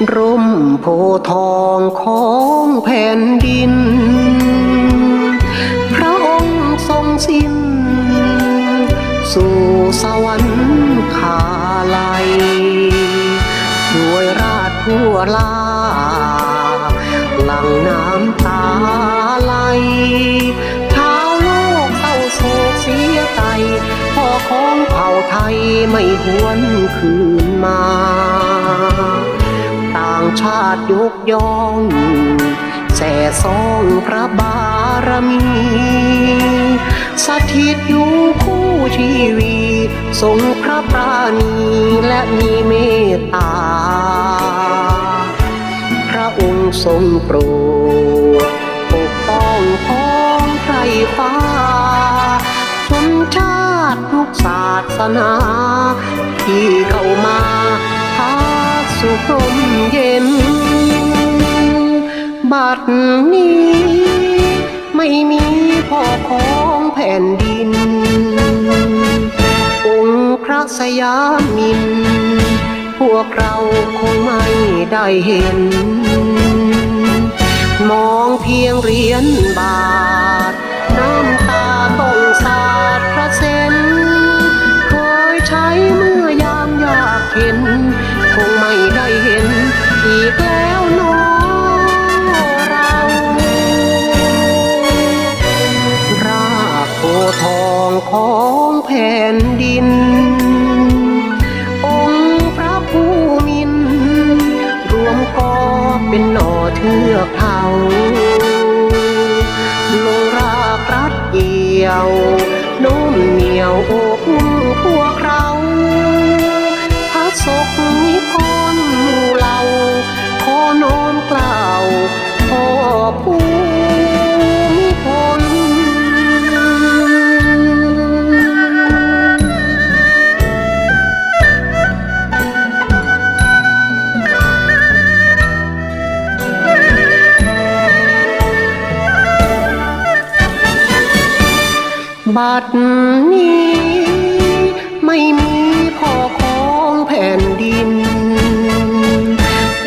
โพธิ์ทองของแผ่นดิน พระองค์ทรงสิ้น สู่สวรรค์คาลัยด้วยราชทั่วลา หลังน้ำตาไหลชาโลกเศร้าโศกเสียใจพ่อของเผ่าไทยไม่หวนคืนมา ชาติยกย่องแส่ซองพระบารมี สถิตอยู่คู่ชีวีทรงพระปราณีและมีเมตตา พระองค์ทรงโปรดปกป้องพ้องไพรฟ้าชนชาติทุกศาสนา ที่เข้ามา สุขลมเย็น บัดนี้ ไม่มีพ่อของแผ่นดิน องค์พระสยามิน พวกเราคงไม่ได้เห็น มองเพียงเหรียญบาทน้ำตา ยวโน้มเหนียว บัดนี้ไม่มีพ่อของแผ่นดิน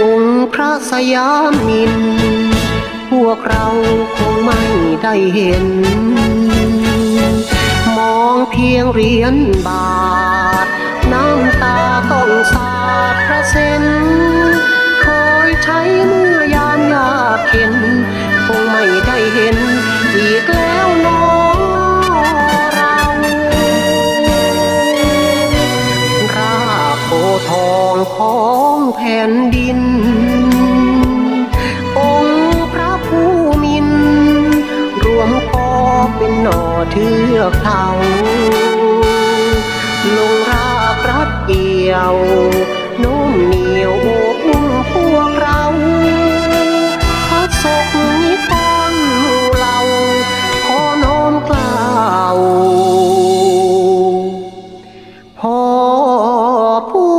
องค์พระสยามิน พวกเราคงไม่ได้เห็น มองเพียงเหรียญบาท น้ำตาต้องสาดพระเซนเคยใช้เมื่อยามยาก ทองของแผ่นดิน องค์พระผู้มิน รวมก็เป็นหน่อเทือกเขาลงรากรัดเกี่ยวนุ่มเหนียวอุ้มพวกเราพระศกนิพน์เราขอน้อมกล่าวพ่อผู้